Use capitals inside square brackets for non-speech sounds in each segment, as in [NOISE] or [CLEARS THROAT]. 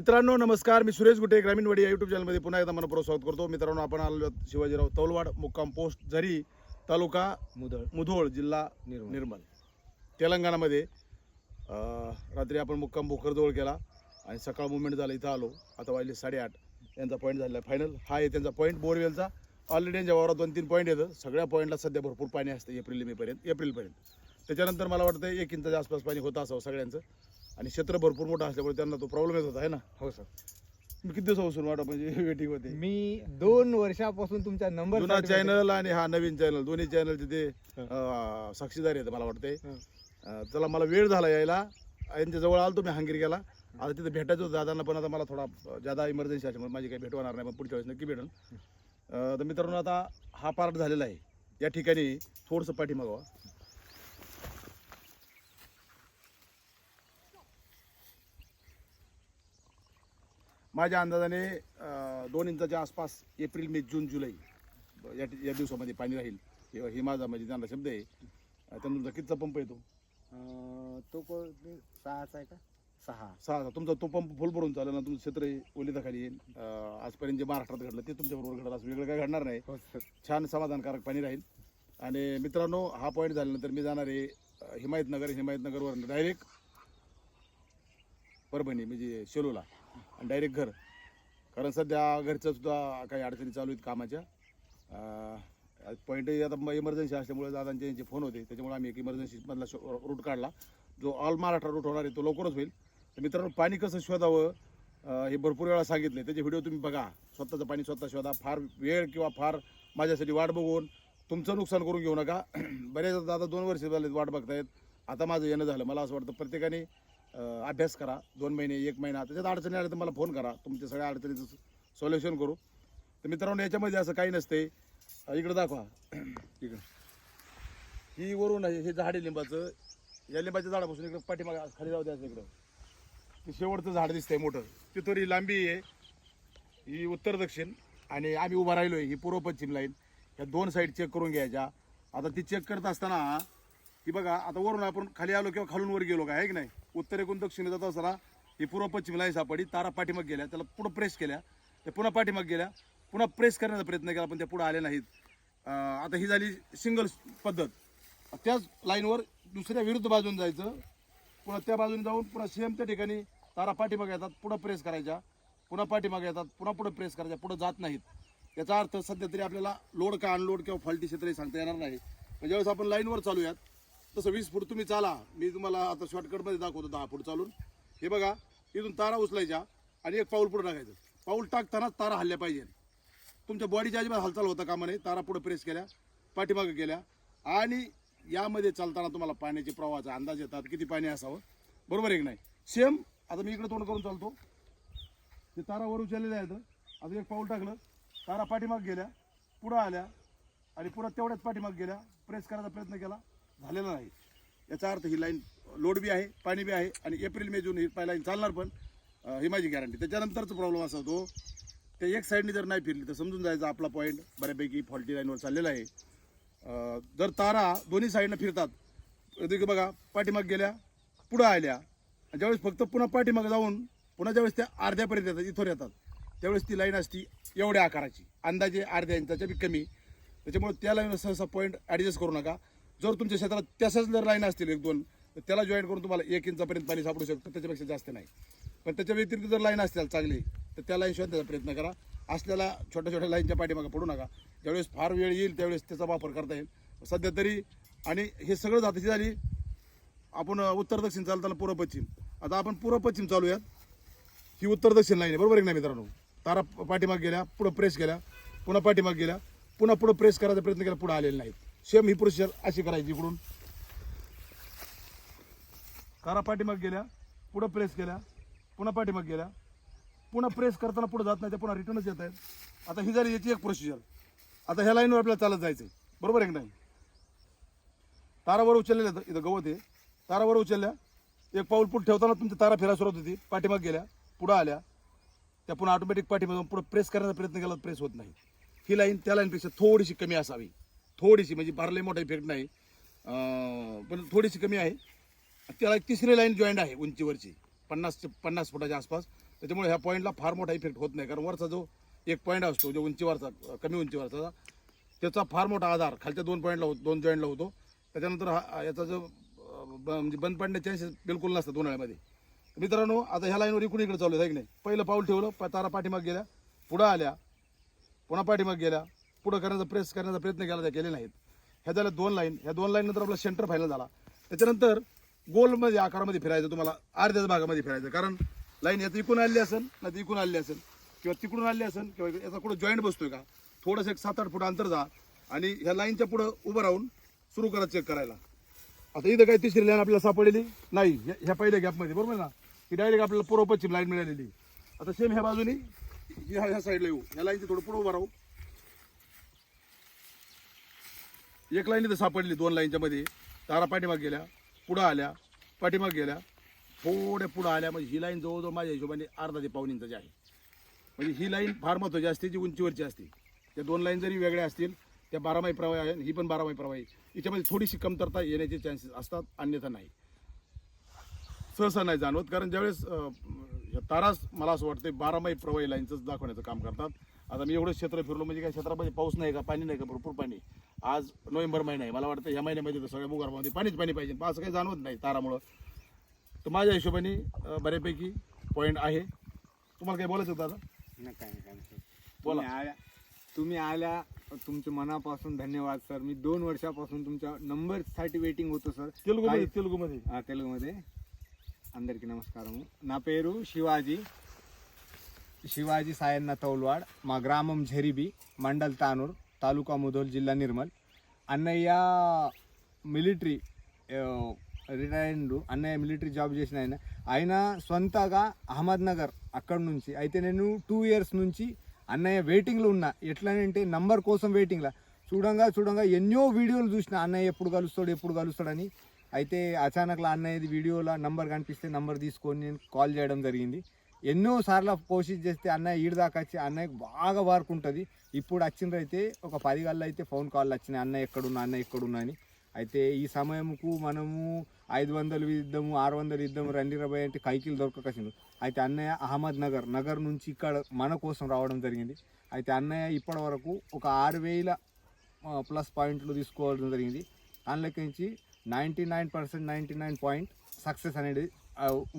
मित्रांनो नमस्कार. मी सुरेश गुटे ग्रामीण वाडी या युट्यूब चॅनलमध्ये पुन्हा एकदा मनपूर्वक स्वागत करतो. मित्रांनो आपण आलो शिवाजीराव तौलवाड मुक्काम पोस्ट झरी तालुका मुदळ मुधोळ जिल्हा. निर्मल. तेलंगणामध्ये रात्री आपण मुक्काम भोकरजवळ केला आणि सकाळ मुवमेंट झाला इथं आलो. आता वाजले साडेआठ. यांचा पॉईंट झालेला आहे फायनल हा आहे त्यांचा पॉईंट बोरवेलचा. ऑलरेडी यांच्या वावरात दोन तीन पॉईंट येतं. सगळ्या पॉईंटला सध्या भरपूर पाणी असतं एप्रिल मेपर्यंत एप्रिलपर्यंत त्याच्यानंतर मला वाटतं एक इंचाच्या आसपास पाणी होतं असावं सगळ्यांचं. आणि क्षेत्र भरपूर मोठं असल्यामुळे त्यांना तो प्रॉब्लेम येत होता आहे ना? हो सर मी किती दिवसापासून वाटा म्हणजे वेटिंग होते? मी दोन वर्षापासून तुमचा नंबर जुना चॅनल आणि हा नवीन चॅनल दोन्ही चॅनलचे ते अं, साक्षीदार आहेत मला वाटते हं. चला मला वेळ झाला यायला. यांच्या जवळ आलो तुम्ही हांगीर गेला आता तिथे भेटायचं होतं दादांना पण आता मला थोडा अं, ज्यादा इमर्जन्सी असल्यामुळे माझी काही भेट होणार नाही पण पुढच्या वेळेस नक्की भेटेल अं, तर मित्रांनो आता हा पार्ट झालेला आहे. या ठिकाणी थोडंसं पाठीमागवा माझ्या अंदाजाने दोन इंचाच्या आसपास एप्रिल मे जून जुलै या या दिवसामध्ये पाणी राहील. हे हे माझा म्हणजे त्यांना शब्द आहे. त्यानंतर तुमचा कितीचा पंप येतो? तो कोण- सहाचा आहे का? सहा. सहा. तुमचा तो पंप फुल भरून चालेल ना तुमचं क्षेत्र हे ओलिताखाली येईल. अं, आजपर्यंत जे महाराष्ट्रात घडलं ते तुमच्याबरोबर घडलं. असं वेगळं काय घडणार नाही. हो सर. छान समाधानकारक पाणी राहील. आणि मित्रांनो हा पॉईंट झाल्यानंतर मी जाणार आहे अं, हिमायतनगर. हिमायतनगरवर डायरेक्ट परभणी म्हणजे शेलूला आणि डायरेक्ट घर. कारण सध्या घरचं सुद्धा काही अडचणी चालू आहेत कामाच्या. पॉईंट आता इमर्जन्सी असल्यामुळे दादांचे यांचे फोन होते. त्याच्यामुळे आम्ही एक इमर्जन्सीमधला रूट काढला. जो ऑल महाराष्ट्र रूट होणार आहे तो लवकरच होईल. तर मित्रांनो पाणी कसं शोधावं हे भरपूर वेळा सांगितले. त्याचे व्हिडिओ तुम्ही बघा. स्वतःचं पाणी स्वतः शोधा. फार वेळ किंवा फार माझ्यासाठी वाट बघून तुमचं नुकसान करून घेऊ नका. [CLEARS THROAT] बरेच दादा दोन वर्ष झाले वाट बघतायत. आता माझं येणं झालं. मला असं वाटतं प्रत्येकाने अभ्यास करा. दोन महिने एक महिना. त्याच्यात अडचणी आल्या तर मला फोन करा. तुमच्या सगळ्या अडचणीचं सोल्युशन करू. तर मित्रांनो याच्यामध्ये असं काही नसते. इकडं दाखवा. [CLEARS THROAT] इकडं. ही वरून आहे हे झाड आहे लिंबाचं. या लिंबाच्या झाडापासून इकडं पाठीमागे खाली जाऊ द्यायचं इकडं. ते शेवटचं झाड दिसतंय मोठं. ती थोडी लांबी आहे. ही उत्तर दक्षिण आणि आम्ही उभा आहे ही पूर्व पश्चिम लाईन ह्या दोन साईड चेक करून घ्यायच्या. आता ती चेक करत असताना की बघा आता वरून आपण खाली आलो किंवा खालून वर गेलो का आहे की नाही? उत्तरेकडून दक्षिणे जात असताना ही पूर्व पश्चिम लाईन सापडी तारा पाठीमाग गेल्या त्याला पुढं प्रेस केल्या. त्या पुन्हा पाठीमाग गेल्या पुन्हा प्रेस करण्याचा प्रयत्न केला पण त्या पुढे आल्या नाहीत. आता ही झाली सिंगल पद्धत. त्याच लाईनवर दुसऱ्या विरुद्ध बाजून जायचं. पुन्हा त्या बाजूने जाऊन पुन्हा सेम त्या ठिकाणी तारा पाठीमागे येतात पुढं प्रेस करायच्या. पुन्हा पाठीमागे येतात पुन्हा पुढं प्रेस करायच्या पुढं जात नाहीत. याचा अर्थ सध्या तरी आपल्याला लोड का अनलोड किंवा फॉल्टी क्षेत्रही सांगता येणार नाही. ज्यावेळेस आपण लाईनवर चालूयात तसं वीस फूट तुम्ही चाला. मी तुम्हाला आता शॉर्टकटमध्ये दाखवतो दहा फूट चालून. हे बघा इथून तारा उचलायच्या आणि एक पाऊल पुढे टाकायचं. पाऊल टाकतानाच तारा हल्ल्या पाहिजे. तुमच्या बॉडीच्या अजिबात हालचाल होता कामा नाही तारा पुढे प्रेस केल्या पाठीमागं केल्या. आणि यामध्ये चालताना तुम्हाला पाण्याचे प्रवाहाचा अंदाज येतात. किती पाणी असावं? बरोबर एक नाही? सेम आता मी इकडे तोंड करून चालतो. ते तारा वर आहे आहेत. आता एक पाऊल टाकलं. तारा पाठीमाग गेल्या पुढं आल्या आणि पुढं तेवढ्याच पाठीमाग गेल्या. प्रेस करायचा प्रयत्न केला. झालेला नाही याचा अर्थ ही लाईन लोड बी आहे पाणी बी आहे आणि एप्रिल मे जून ही पाय लाईन चालणार पण ही माझी गॅरंटी त्याच्यानंतरचा प्रॉब्लेम असा होतो ते एक साईडने जर नाही फिरली तर समजून जायचं आपला पॉईंट बऱ्यापैकी फॉल्टी लाईनवर चाललेला आहे. जर तारा दोन्ही साईडनं फिरतात देखील बघा पाठीमाग गेल्या पुढं आल्या ज्यावेळेस फक्त पुन्हा पाठीमाग जाऊन पुन्हा ज्यावेळेस त्या अर्ध्यापर्यंत येतात इथवर येतात त्यावेळेस ती लाईन असती एवढ्या आकाराची. अंदाजे अर्ध्या इंचाच्या बी कमी. त्याच्यामुळे त्या लाईन सहसा पॉईंट ॲडजस्ट करू नका. जर तुमच्या क्षेत्रात तसंच जर लाईन असतील एक दोन तर त्याला जॉईन करून तुम्हाला एक इंचापर्यंत पाणी सापडू शकतं. त्याच्यापेक्षा जास्त नाही. पण त्याच्या व्यतिरिक्त जर लाईन असतील चांगली तर त्या लाईन शोधण्याचा प्रयत्न करा. असलेल्या छोट्या छोट्या लाईनच्या पाठीमागे पडू नका. ज्यावेळेस फार वेळ येईल त्यावेळेस त्याचा वापर करता येईल. सध्या तरी आणि हे सगळं जातीची झाली. आपण उत्तर दक्षिण चालताना पूर्व पश्चिम. आता आपण पूर्व पश्चिम चालूयात. ही उत्तर दक्षिण लाईन आहे बरोबर आहे ना मित्रांनो? तारा पाठीमाग गेल्या पुढं प्रेस केल्या पुन्हा पाठीमाग गेल्या पुन्हा पुढं प्रेस करायचा प्रयत्न केला पुढं आलेला नाहीत. सेम ही प्रोसिजर अशी करायची इकडून. कारा पाठीमाग गेल्या पुढं प्रेस केल्या पुन्हा पाठीमाग गेल्या. पुन्हा प्रेस करताना पुढे जात नाही त्या पुन्हा रिटर्नच येत आहेत. आता ही झाली याची एक प्रोसिजर आता ह्या लाईनवर आपल्याला चालत जायचं आहे बरोबर आहे की नाही? तारावर उचललेल्या इथं गवत आहे. तारावर उचलल्या. एक पाऊल पुढे ठेवताना तुमची तारा फिरा सुरुवात होती. पाठीमाग गेल्या पुढं आल्या. त्या पुन्हा ऑटोमॅटिक पाठीमागून पुढे प्रेस करण्याचा प्रयत्न केला प्रेस होत नाही. ही लाईन त्या लाईनपेक्षा थोडीशी कमी असावी. थोडीशी म्हणजे फारले मोठा इफेक्ट नाही. पण थोडीशी कमी आहे. त्याला एक तिसरी लाईन जॉईंट आहे उंचीवरची. पन्नास पन्नास फुटाच्या आसपास. त्याच्यामुळे ह्या पॉईंटला फार मोठा इफेक्ट होत नाही. कारण वरचा जो एक पॉईंट असतो जो उंचीवरचा कमी उंचीवरचा त्याचा फार मोठा आधार खालच्या दोन पॉईंटला होतो दोन जॉईंटला होतो. त्याच्यानंतर हा याचा जो ब- म्हणजे बंद पडण्याचे चान्सेस बिलकुल नसतात उन्हाळ्यामध्ये. मित्रांनो आता ह्या लाईनवर इकडून इकडे चालू आहे की नाही? पहिलं पाऊल ठेवलं प- तारा पाठीमाग गेल्या पुढं आल्या पुन्हा पाठीमाग गेल्या पुढं करण्याचा प्रेस करण्याचा प्रयत्न केला त्या केले नाहीत. ह्या झाल्या दोन लाईन ह्या दोन लाईन नंतर आपला सेंटर फायनल झाला. त्याच्यानंतर गोलमध्ये आकारामध्ये फिरायचं तुम्हाला अर्ध्याच भागामध्ये फिरायचं. कारण लाईन याचं इकून आलेली असेल ना तर इकून आलेली असेल. किंवा तिकडून आलेली असेल किंवा याचा कुठं जॉईंट बसतोय का? थोडंसं एक सात आठ फूट अंतर जा आणि ह्या लाईनच्या पुढं उभं राहून सुरू करा चेक करायला. आता इथं काही तिसरी लाईन आपल्याला सापडलेली नाही. ह्या- ह्या पहिल्या गॅपमध्ये बरोबर ना? ही डायरेक्ट आपल्याला पूर्व पश्चिम लाईन मिळालेली. आता सेम ह्या बाजूनी ह्या ह्या साईडला येऊ. ह्या लाईनची थोडं पुढं उभं राहू. एक लाईन इथं सापडली दोन लाईनच्या मध्ये. तारा पाठीमाग गेल्या पुढं आल्या पाठीमाग गेल्या थोड्या पुढं आल्या. म्हणजे ही लाईन जवळजवळ माझ्या हिशोबाने अर्धा ते पाऊन इंचाची आहे. म्हणजे ही लाईन फार महत्वाची असते जी उंचीवरची असते. त्या दोन लाईन जरी वेगळ्या असतील त्या बारामाही प्रवाही आहे ही पण बारामाही प्रवाही. याच्यामध्ये थोडीशी कमतरता येण्याचे चान्सेस असतात अन्यथा नाही. सहसा नाही जाणवत कारण ज्यावेळेस तारास ह्या मला असं वाटतं बारामाही प्रवाही लाईनचंच दाखवण्याचं काम करतात. आता मी एवढं क्षेत्र फिरलो म्हणजे काय क्षेत्रामध्ये पाऊस नाही का पाणी नाही का भरपूर पाणी. आज नोव्हेंबर महिना आहे. मला वाटतं या महिन्यामध्ये तर सगळ्या भूगर्भामध्ये पाणीच पाणी पाहिजे. पण असं काही जाणवत नाही तारामुळं. तर माझ्या हिशोबाने बऱ्यापैकी पॉईंट आहे. तुम्हाला काही बोलायचं होतं आता? नाही काय नाही बोला. आल्या तुम्ही आल्या तुमच्या मनापासून धन्यवाद सर. मी दोन वर्षापासून तुमच्या नंबरसाठी वेटिंग होतो सर. तेलुगुमध्ये हा हां तेलुगुमध्ये. అందరికీ నమస్కారము ना पेरू शिवाजी. శివాజీ సాయన్న తౌల్వాడ్ మా గ్రామం ఝెరిబి మండల్ తానూర్ తాలూకా ముదోల్ జిల్లా నిర్మల్. అన్నయ్య మిలిటరీ రిటైర్డ్ అన్నయ్య మిలిటరీ జాబ్ చేసిన ఆయన. ఆయన సొంతగా అహ్మద్నగర్ అక్కడ నుంచి. అయితే నేను టూ ఇయర్స్ నుంచి అన్నయ్య వెయిటింగ్లో ఉన్నా. ఎట్లనంటే నంబర్ కోసం వెయిటింగ్లో. చూడంగా చూడంగా ఎన్నో వీడియోలు చూసిన అన్నయ్య ఎప్పుడు కలుస్తాడు ఎప్పుడు కలుస్తాడని. అయితే అచానక్లా అన్నయ్యది వీడియోలో నంబర్ కనిపిస్తే నంబర్ తీసుకొని నేను కాల్ చేయడం జరిగింది. ఎన్నో సార్లు కోషిష్ చేస్తే అన్నయ్య ఈడదాకా వచ్చి అన్నయ్యకి బాగా వర్క్ ఉంటుంది. ఇప్పుడు వచ్చిండ్రైతే ఒక పది గల్లు అయితే ఫోన్ కాల్ వచ్చినాయి. అన్నయ్య ఎక్కడున్నా అన్నయ్య ఎక్కడున్నా అని. అయితే ఈ సమయంకు మనము ఐదు వందలు ఇద్దాము ఆరు వందలు ఇద్దాము రండి రబాయ్ అంటే కైకిలు దొరకకసిండు అయితే అన్నయ్య అహ్మద్ నగర్ నగర్ నుంచి ఇక్కడ మన కోసం రావడం జరిగింది. అయితే అన్నయ్య ఇప్పటి వరకు ఒక ఆరు వేల ప్లస్ పాయింట్లు తీసుకోవడం జరిగింది. దానిలోకి నుంచి ninety nine percent ninety nine point success అనేది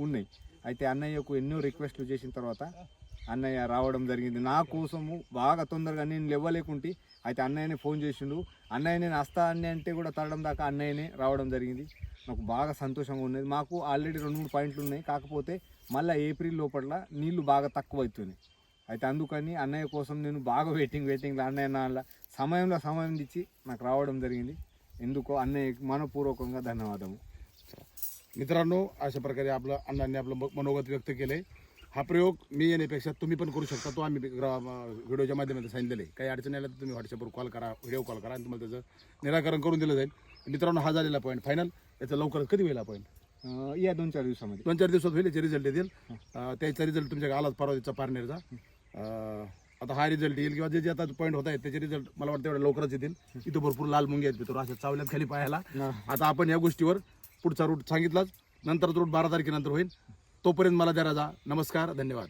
ఉన్నాయి. అయితే అన్నయ్యకు ఎన్నో రిక్వెస్ట్లు చేసిన తర్వాత అన్నయ్య రావడం జరిగింది. నా కోసము బాగా తొందరగా నేను లేవలేకుంటే అయితే అన్నయ్యనే ఫోన్ చేసిండు. అన్నయ్య నేను వస్తా అని అంటే కూడా తరడం దాకా అన్నయ్యనే రావడం జరిగింది. నాకు బాగా సంతోషంగా ఉన్నది. మాకు ఆల్రెడీ రెండు మూడు పాయింట్లు ఉన్నాయి. కాకపోతే మళ్ళీ ఏప్రిల్ లోపల నీళ్ళు బాగా తక్కువైతున్నాయి. అయితే అందుకని అన్నయ్య కోసం నేను బాగా వెయిటింగ్ వెయిటింగ్ అన్నయ్య నాన్న సమయంలో సమయం ఇచ్చి నాకు రావడం జరిగింది. ఎందుకో అన్నయ్య మనపూర్వకంగా ధన్యవాదము. मित्रांनो अशा प्रकारे आपलं अण्णांनी आपलं मनोगत व्यक्त केलंय. हा प्रयोग मी येण्यापेक्षा तुम्ही पण करू शकता तो आम्ही व्हिडिओच्या माध्यमातून सांगितलेलं आहे काही अडचणी आल्या तर तुम्ही व्हॉट्सअपवर कॉल करा व्हिडिओ कॉल करा आणि तुम्हाला त्याचं निराकरण करून दिलं जाईल. मित्रांनो हा झालेला पॉईंट फायनल याचा लवकरच कधी होईल पॉईंट या दोन चार दिवसामध्ये. दोन चार दिवसात होईल याचे रिझल्ट येतील. त्याचा रिझल्ट तुमच्या आलाच परवा त्याचा पारनेरचा. आता हा रिझल्ट येईल किंवा जे जे आता पॉईंट होत आहेत त्याचे रिझल्ट मला वाटतं एवढ्या लवकरच येतील. इथं भरपूर लाल मुंगे आहेत मित्र अशा चावल्यात खाली पाहायला आता आपण या गोष्टीवर पुढचा रूट सांगितलाच. नंतर रूट बारा तारखेनंतर होईल. तोपर्यंत मला द्या राजा. नमस्कार. धन्यवाद.